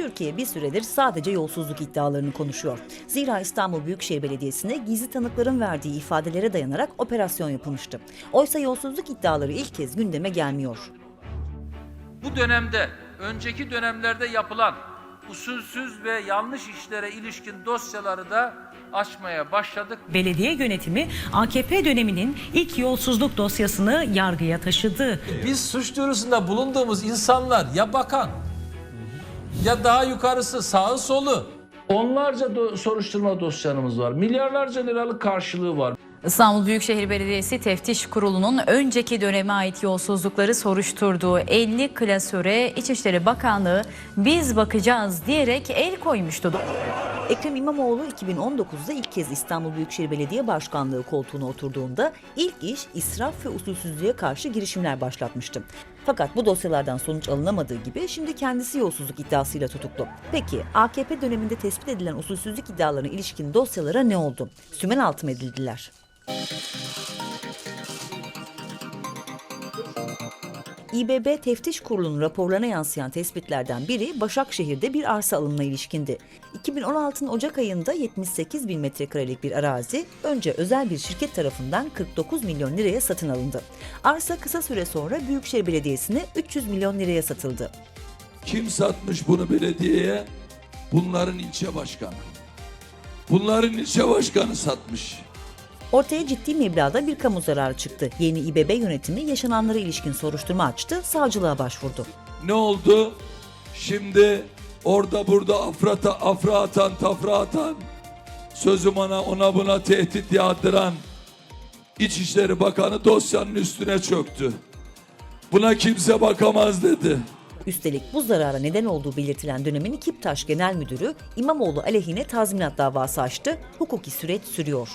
Türkiye bir süredir sadece yolsuzluk iddialarını konuşuyor. Zira İstanbul Büyükşehir Belediyesi'ne gizli tanıkların verdiği ifadelere dayanarak operasyon yapılmıştı. Oysa yolsuzluk iddiaları ilk kez gündeme gelmiyor. Bu dönemde önceki dönemlerde yapılan usulsüz ve yanlış işlere ilişkin dosyaları da açmaya başladık. Belediye yönetimi AKP döneminin ilk yolsuzluk dosyasını yargıya taşıdı. Biz suç duyurusunda bulunduğumuz insanlar ya bakan ya daha yukarısı sağı solu. Onlarca do- soruşturma dosyanımız var. Milyarlarca liralık karşılığı var. İstanbul Büyükşehir Belediyesi Teftiş Kurulu'nun önceki döneme ait yolsuzlukları soruşturduğu 50 klasöre İçişleri Bakanlığı biz bakacağız diyerek el koymuştu. Ekrem İmamoğlu 2019'da ilk kez İstanbul Büyükşehir Belediye Başkanlığı koltuğuna oturduğunda ilk iş israf ve usulsüzlüğe karşı girişimler başlatmıştı. Fakat bu dosyalardan sonuç alınamadığı gibi şimdi kendisi yolsuzluk iddiasıyla tutuklu. Peki AKP döneminde tespit edilen usulsüzlük iddialarına ilişkin dosyalara ne oldu? Sümen altı mı edildiler? İBB Teftiş Kurulu'nun raporlarına yansıyan tespitlerden biri Başakşehir'de bir arsa alımına ilişkindi. 2016'nın Ocak ayında 78 bin metrekarelik bir arazi önce özel bir şirket tarafından 49 milyon liraya satın alındı. Arsa kısa süre sonra Büyükşehir Belediyesi'ne 300 milyon liraya satıldı. Kim satmış bunu belediyeye? Bunların ilçe başkanı. Bunların ilçe başkanı satmış. Ortaya ciddi meblağda bir kamu zararı çıktı. Yeni İBB yönetimi yaşananlara ilişkin soruşturma açtı, savcılığa başvurdu. Ne oldu? Şimdi orada burada afrata, afra atan, tafra atan, sözüm ona ona buna tehdit yağdıran İçişleri Bakanı dosyanın üstüne çöktü. Buna kimse bakamaz dedi. Üstelik bu zarara neden olduğu belirtilen dönemin Kiptaş Genel Müdürü İmamoğlu aleyhine tazminat davası açtı. Hukuki süreç sürüyor.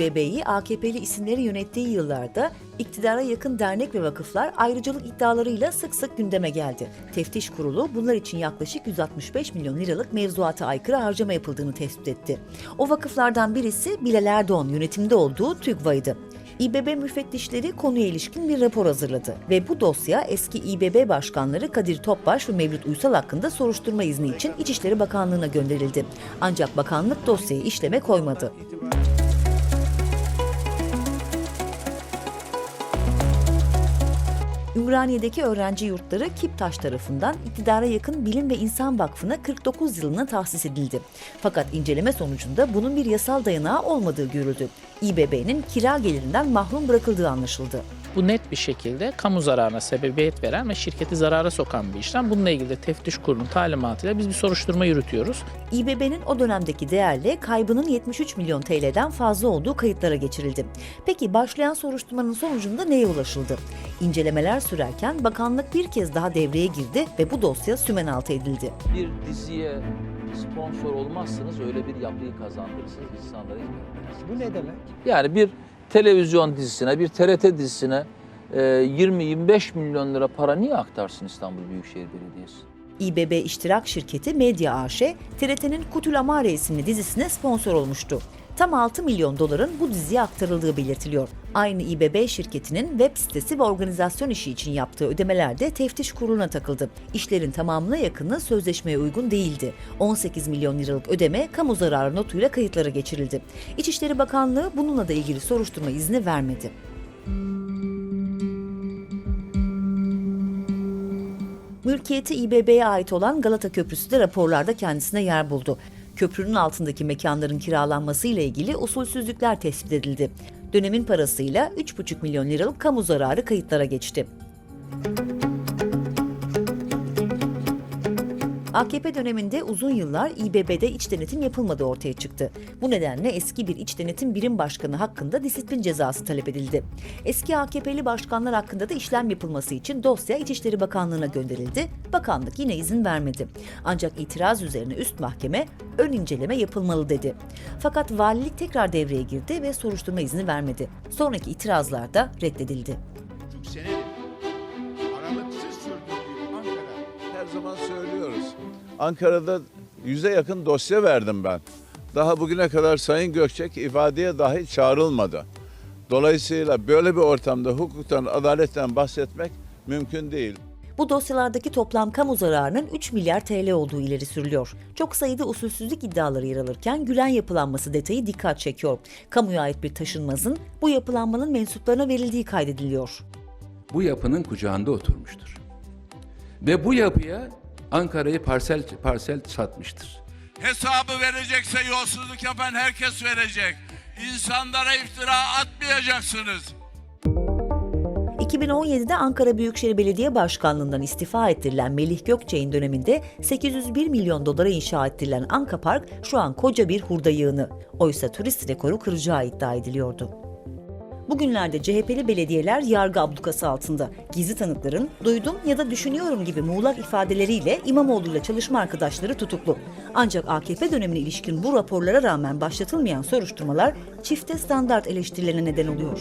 İBB'yi AKP'li isimleri yönettiği yıllarda iktidara yakın dernek ve vakıflar ayrıcalık iddialarıyla sık sık gündeme geldi. Teftiş Kurulu bunlar için yaklaşık 165 milyon liralık mevzuata aykırı harcama yapıldığını tespit etti. O vakıflardan birisi Bilal Erdoğan yönetimde olduğu TÜGVA'ydı. İBB müfettişleri konuya ilişkin bir rapor hazırladı ve bu dosya eski İBB başkanları Kadir Topbaş ve Mevlüt Uysal hakkında soruşturma izni için İçişleri Bakanlığı'na gönderildi. Ancak bakanlık dosyayı işleme koymadı. Ümraniye'deki öğrenci yurtları Kiptaş tarafından iktidara yakın Bilim ve İnsan Vakfı'na 49 yılına tahsis edildi. Fakat inceleme sonucunda bunun bir yasal dayanağı olmadığı görüldü. İBB'nin kira gelirinden mahrum bırakıldığı anlaşıldı. Bu net bir şekilde kamu zararına sebebiyet veren ve şirketi zarara sokan bir işlem. Bununla ilgili de teftiş kurulunun talimatıyla biz bir soruşturma yürütüyoruz. İBB'nin o dönemdeki değerle kaybının 73 milyon TL'den fazla olduğu kayıtlara geçirildi. Peki başlayan soruşturmanın sonucunda neye ulaşıldı? İncelemeler sürerken bakanlık bir kez daha devreye girdi ve bu dosya sümen altı edildi. Bir diziye sponsor olmazsınız öyle bir yapıyı kazandırırsınız insanlara hizmet Bu ne demek? Yani bir televizyon dizisine, bir TRT dizisine e, 20-25 milyon lira para niye aktarsın İstanbul Büyükşehir Belediyesi? İBB iştirak şirketi Medya AŞ, TRT'nin Kutul isimli dizisine sponsor olmuştu. Tam 6 milyon doların bu diziye aktarıldığı belirtiliyor. Aynı İBB şirketinin web sitesi ve organizasyon işi için yaptığı ödemeler de teftiş kuruluna takıldı. İşlerin tamamına yakını sözleşmeye uygun değildi. 18 milyon liralık ödeme kamu zararı notuyla kayıtlara geçirildi. İçişleri Bakanlığı bununla da ilgili soruşturma izni vermedi. Mülkiyeti İBB'ye ait olan Galata Köprüsü de raporlarda kendisine yer buldu. Köprünün altındaki mekanların kiralanması ile ilgili usulsüzlükler tespit edildi. Dönemin parasıyla 3,5 milyon liralık kamu zararı kayıtlara geçti. AKP döneminde uzun yıllar İBB'de iç denetim yapılmadığı ortaya çıktı. Bu nedenle eski bir iç denetim birim başkanı hakkında disiplin cezası talep edildi. Eski AKP'li başkanlar hakkında da işlem yapılması için dosya İçişleri Bakanlığı'na gönderildi. Bakanlık yine izin vermedi. Ancak itiraz üzerine üst mahkeme ön inceleme yapılmalı dedi. Fakat valilik tekrar devreye girdi ve soruşturma izni vermedi. Sonraki itirazlar da reddedildi. Her zaman söylüyoruz. Ankara'da yüze yakın dosya verdim ben. Daha bugüne kadar Sayın Gökçek ifadeye dahi çağrılmadı. Dolayısıyla böyle bir ortamda hukuktan, adaletten bahsetmek mümkün değil. Bu dosyalardaki toplam kamu zararının 3 milyar TL olduğu ileri sürülüyor. Çok sayıda usulsüzlük iddiaları yer alırken Gülen yapılanması detayı dikkat çekiyor. Kamuya ait bir taşınmazın bu yapılanmanın mensuplarına verildiği kaydediliyor. bu yapının kucağında oturmuştur. Ve bu yapıya Ankara'yı parsel parsel satmıştır. Hesabı verecekse yolsuzluk yapan herkes verecek. İnsanlara iftira atmayacaksınız. 2017'de Ankara Büyükşehir Belediye Başkanlığından istifa ettirilen Melih Gökçe'nin döneminde 801 milyon dolara inşa ettirilen Anka Park şu an koca bir hurda yığını. Oysa turist rekoru kıracağı iddia ediliyordu. Bugünlerde CHP'li belediyeler yargı ablukası altında. Gizli tanıkların duydum ya da düşünüyorum gibi muğlak ifadeleriyle İmamoğlu'yla çalışma arkadaşları tutuklu. Ancak AKP dönemine ilişkin bu raporlara rağmen başlatılmayan soruşturmalar çifte standart eleştirilerine neden oluyor.